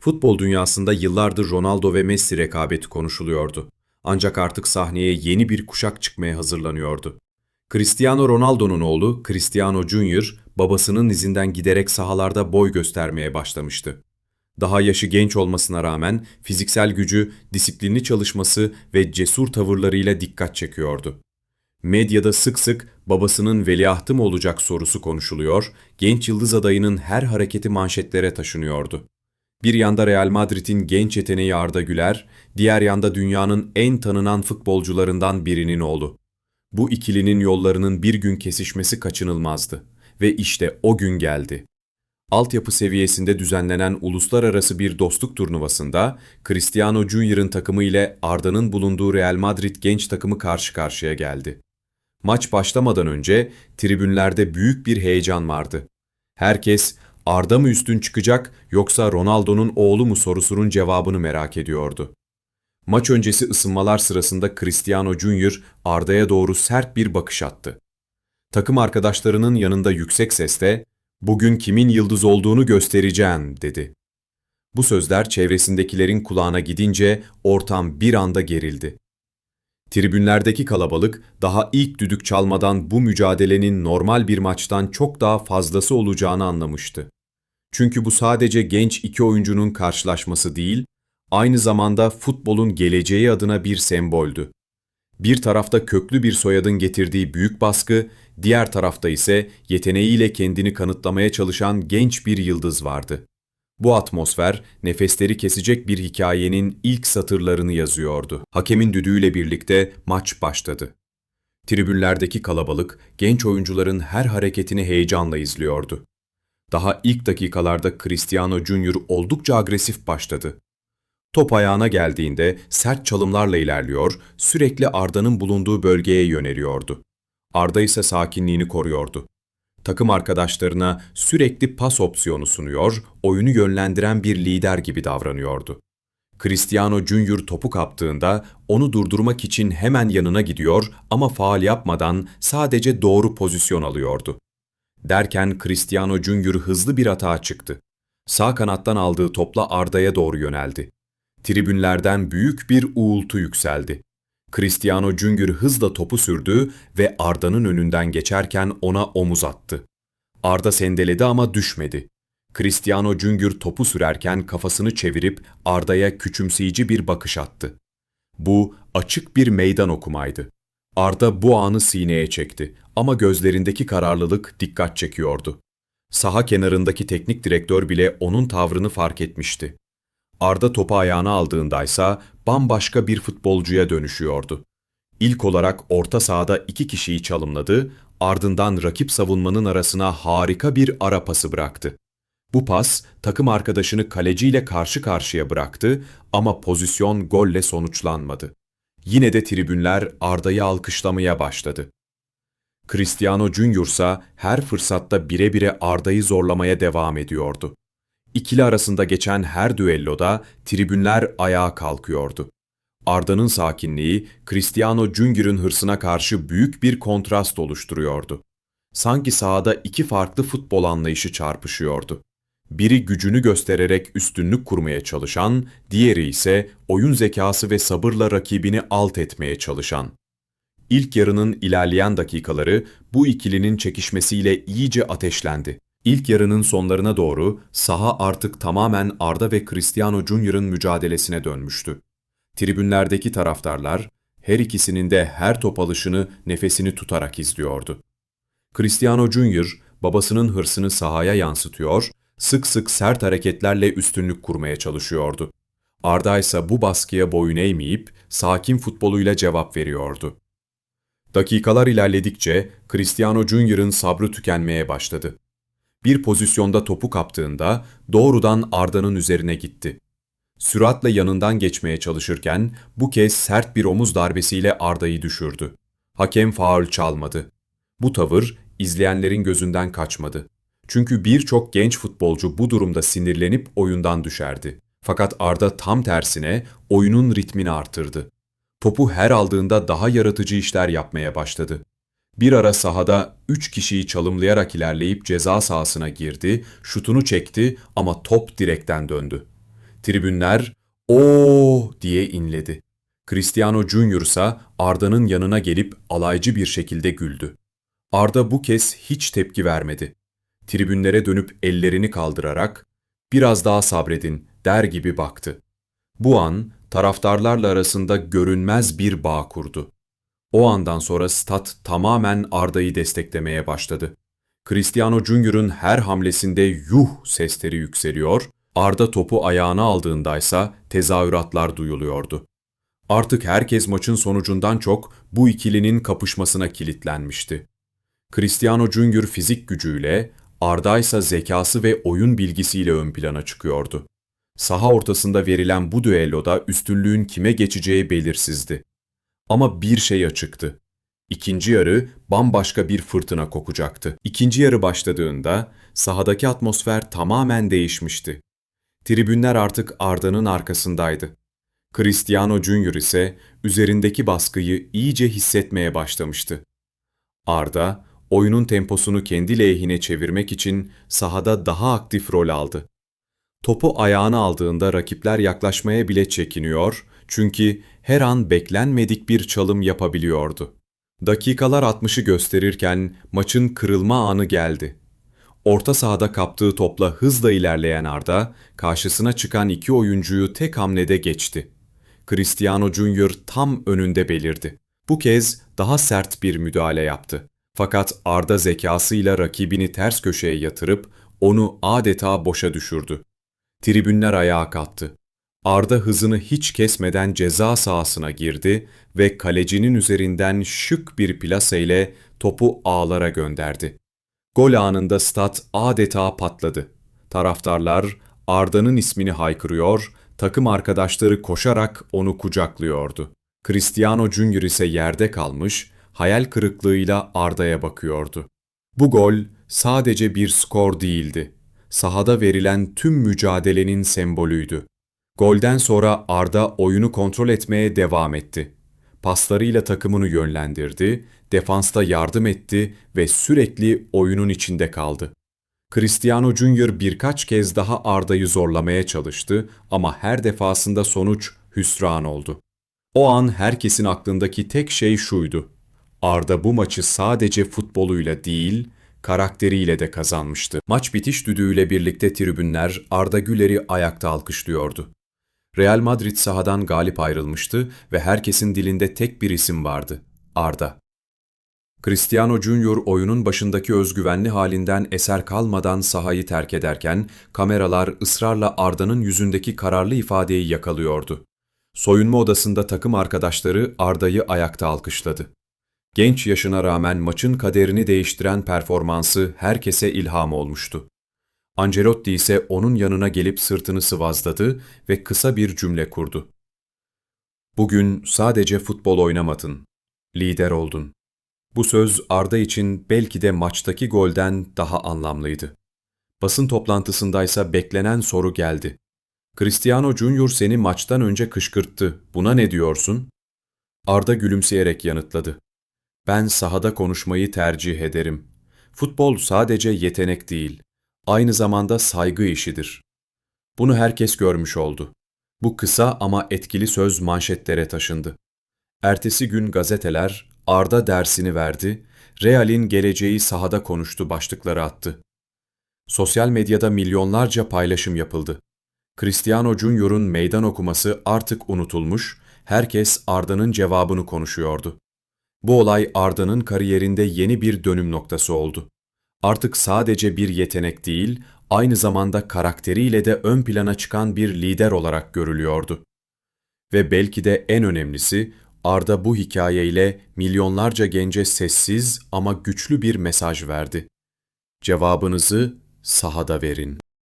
Futbol dünyasında yıllardır Ronaldo ve Messi rekabeti konuşuluyordu. Ancak artık sahneye yeni bir kuşak çıkmaya hazırlanıyordu. Cristiano Ronaldo'nun oğlu Cristiano Junior, babasının izinden giderek sahalarda boy göstermeye başlamıştı. Daha yaşı genç olmasına rağmen fiziksel gücü, disiplinli çalışması ve cesur tavırlarıyla dikkat çekiyordu. Medyada sık sık babasının veliahtı mı olacak sorusu konuşuluyor, genç yıldız adayının her hareketi manşetlere taşınıyordu. Bir yanda Real Madrid'in genç yeteneği Arda Güler, diğer yanda dünyanın en tanınan futbolcularından birinin oğlu. Bu ikilinin yollarının bir gün kesişmesi kaçınılmazdı. Ve işte o gün geldi. Altyapı seviyesinde düzenlenen uluslararası bir dostluk turnuvasında Cristiano Junior'ın takımı ile Arda'nın bulunduğu Real Madrid genç takımı karşı karşıya geldi. Maç başlamadan önce tribünlerde büyük bir heyecan vardı. Herkes Arda mı üstün çıkacak yoksa Ronaldo'nun oğlu mu sorusunun cevabını merak ediyordu. Maç öncesi ısınmalar sırasında Cristiano Junior Arda'ya doğru sert bir bakış attı. Takım arkadaşlarının yanında yüksek sesle "Bugün kimin yıldız olduğunu göstereceğim." dedi. Bu sözler çevresindekilerin kulağına gidince ortam bir anda gerildi. Tribünlerdeki kalabalık daha ilk düdük çalmadan bu mücadelenin normal bir maçtan çok daha fazlası olacağını anlamıştı. Çünkü bu sadece genç iki oyuncunun karşılaşması değil, aynı zamanda futbolun geleceği adına bir semboldü. Bir tarafta köklü bir soyadın getirdiği büyük baskı, diğer tarafta ise yeteneğiyle kendini kanıtlamaya çalışan genç bir yıldız vardı. Bu atmosfer, nefesleri kesecek bir hikayenin ilk satırlarını yazıyordu. Hakemin düdüğüyle birlikte maç başladı. Tribünlerdeki kalabalık, genç oyuncuların her hareketini heyecanla izliyordu. Daha ilk dakikalarda Cristiano Junior oldukça agresif başladı. Top ayağına geldiğinde sert çalımlarla ilerliyor, sürekli Arda'nın bulunduğu bölgeye yöneliyordu. Arda ise sakinliğini koruyordu. Takım arkadaşlarına sürekli pas opsiyonu sunuyor, oyunu yönlendiren bir lider gibi davranıyordu. Cristiano Junior topu kaptığında onu durdurmak için hemen yanına gidiyor ama faal yapmadan sadece doğru pozisyon alıyordu. Derken Cristiano Junior hızlı bir atağa çıktı. Sağ kanattan aldığı topla Arda'ya doğru yöneldi. Tribünlerden büyük bir uğultu yükseldi. Cristiano Junior hızla topu sürdü ve Arda'nın önünden geçerken ona omuz attı. Arda sendeledi ama düşmedi. Cristiano Junior topu sürerken kafasını çevirip Arda'ya küçümseyici bir bakış attı. Bu açık bir meydan okumaydı. Arda bu anı sineye çekti ama gözlerindeki kararlılık dikkat çekiyordu. Saha kenarındaki teknik direktör bile onun tavrını fark etmişti. Arda topu ayağına aldığındaysa bambaşka bir futbolcuya dönüşüyordu. İlk olarak orta sahada iki kişiyi çalımladı, ardından rakip savunmanın arasına harika bir ara pası bıraktı. Bu pas takım arkadaşını kaleciyle karşı karşıya bıraktı ama pozisyon golle sonuçlanmadı. Yine de tribünler Arda'yı alkışlamaya başladı. Cristiano Junior ise her fırsatta bire bire Arda'yı zorlamaya devam ediyordu. İkili arasında geçen her düelloda tribünler ayağa kalkıyordu. Arda'nın sakinliği, Cristiano Junior'ın hırsına karşı büyük bir kontrast oluşturuyordu. Sanki sahada iki farklı futbol anlayışı çarpışıyordu. Biri gücünü göstererek üstünlük kurmaya çalışan, diğeri ise oyun zekası ve sabırla rakibini alt etmeye çalışan. İlk yarının ilerleyen dakikaları bu ikilinin çekişmesiyle iyice ateşlendi. İlk yarının sonlarına doğru saha artık tamamen Arda ve Cristiano Junior'ın mücadelesine dönmüştü. Tribünlerdeki taraftarlar her ikisinin de her top alışını nefesini tutarak izliyordu. Cristiano Junior babasının hırsını sahaya yansıtıyor, sık sık sert hareketlerle üstünlük kurmaya çalışıyordu. Arda ise bu baskıya boyun eğmeyip sakin futboluyla cevap veriyordu. Dakikalar ilerledikçe Cristiano Junior'ın sabrı tükenmeye başladı. Bir pozisyonda topu kaptığında doğrudan Arda'nın üzerine gitti. Süratle yanından geçmeye çalışırken bu kez sert bir omuz darbesiyle Arda'yı düşürdü. Hakem faul çalmadı. Bu tavır izleyenlerin gözünden kaçmadı. Çünkü birçok genç futbolcu bu durumda sinirlenip oyundan düşerdi. Fakat Arda tam tersine oyunun ritmini artırdı. Topu her aldığında daha yaratıcı işler yapmaya başladı. Bir ara sahada 3 kişiyi çalımlayarak ilerleyip ceza sahasına girdi, şutunu çekti ama top direkten döndü. Tribünler "Oo!" diye inledi. Cristiano Junior ise Arda'nın yanına gelip alaycı bir şekilde güldü. Arda bu kez hiç tepki vermedi. Tribünlere dönüp ellerini kaldırarak "Biraz daha sabredin." der gibi baktı. Bu an taraftarlarla arasında görünmez bir bağ kurdu. O andan sonra stat tamamen Arda'yı desteklemeye başladı. Cristiano Junior'ın her hamlesinde yuh sesleri yükseliyor, Arda topu ayağına aldığındaysa tezahüratlar duyuluyordu. Artık herkes maçın sonucundan çok bu ikilinin kapışmasına kilitlenmişti. Cristiano Junior fizik gücüyle, Arda ise zekası ve oyun bilgisiyle ön plana çıkıyordu. Saha ortasında verilen bu düelloda üstünlüğün kime geçeceği belirsizdi. Ama bir şey açıktı. İkinci yarı bambaşka bir fırtına kokacaktı. İkinci yarı başladığında sahadaki atmosfer tamamen değişmişti. Tribünler artık Arda'nın arkasındaydı. Cristiano Junior ise üzerindeki baskıyı iyice hissetmeye başlamıştı. Arda, oyunun temposunu kendi lehine çevirmek için sahada daha aktif rol aldı. Topu ayağına aldığında rakipler yaklaşmaya bile çekiniyor çünkü her an beklenmedik bir çalım yapabiliyordu. Dakikalar 60'ı gösterirken maçın kırılma anı geldi. Orta sahada kaptığı topla hızla ilerleyen Arda, karşısına çıkan iki oyuncuyu tek hamlede geçti. Cristiano Junior tam önünde belirdi. Bu kez daha sert bir müdahale yaptı. Fakat Arda zekasıyla rakibini ters köşeye yatırıp onu adeta boşa düşürdü. Tribünler ayağa kalktı. Arda hızını hiç kesmeden ceza sahasına girdi ve kalecinin üzerinden şık bir plase ile topu ağlara gönderdi. Gol anında stat adeta patladı. Taraftarlar Arda'nın ismini haykırıyor, takım arkadaşları koşarak onu kucaklıyordu. Cristiano Junior ise yerde kalmış, hayal kırıklığıyla Arda'ya bakıyordu. Bu gol sadece bir skor değildi. Sahada verilen tüm mücadelenin sembolüydü. Golden sonra Arda oyunu kontrol etmeye devam etti. Paslarıyla takımını yönlendirdi, defansta yardım etti ve sürekli oyunun içinde kaldı. Cristiano Junior birkaç kez daha Arda'yı zorlamaya çalıştı ama her defasında sonuç hüsran oldu. O an herkesin aklındaki tek şey şuydu. Arda bu maçı sadece futboluyla değil, karakteriyle de kazanmıştı. Maç bitiş düdüğüyle birlikte tribünler Arda Güler'i ayakta alkışlıyordu. Real Madrid sahadan galip ayrılmıştı ve herkesin dilinde tek bir isim vardı. Arda. Cristiano Junior oyunun başındaki özgüvenli halinden eser kalmadan sahayı terk ederken kameralar ısrarla Arda'nın yüzündeki kararlı ifadeyi yakalıyordu. Soyunma odasında takım arkadaşları Arda'yı ayakta alkışladı. Genç yaşına rağmen maçın kaderini değiştiren performansı herkese ilham olmuştu. Ancelotti ise onun yanına gelip sırtını sıvazladı ve kısa bir cümle kurdu. Bugün sadece futbol oynamadın, lider oldun. Bu söz Arda için belki de maçtaki golden daha anlamlıydı. Basın toplantısındaysa beklenen soru geldi. Cristiano Junior seni maçtan önce kışkırttı. Buna ne diyorsun? Arda gülümseyerek yanıtladı. Ben sahada konuşmayı tercih ederim. Futbol sadece yetenek değil, aynı zamanda saygı işidir. Bunu herkes görmüş oldu. Bu kısa ama etkili söz manşetlere taşındı. Ertesi gün gazeteler Arda dersini verdi, Real'in geleceği sahada konuştu başlıkları attı. Sosyal medyada milyonlarca paylaşım yapıldı. Cristiano Junior'un meydan okuması artık unutulmuş, herkes Arda'nın cevabını konuşuyordu. Bu olay Arda'nın kariyerinde yeni bir dönüm noktası oldu. Artık sadece bir yetenek değil, aynı zamanda karakteriyle de ön plana çıkan bir lider olarak görülüyordu. Ve belki de en önemlisi, Arda bu hikayeyle milyonlarca gence sessiz ama güçlü bir mesaj verdi. Cevabınızı sahada verin.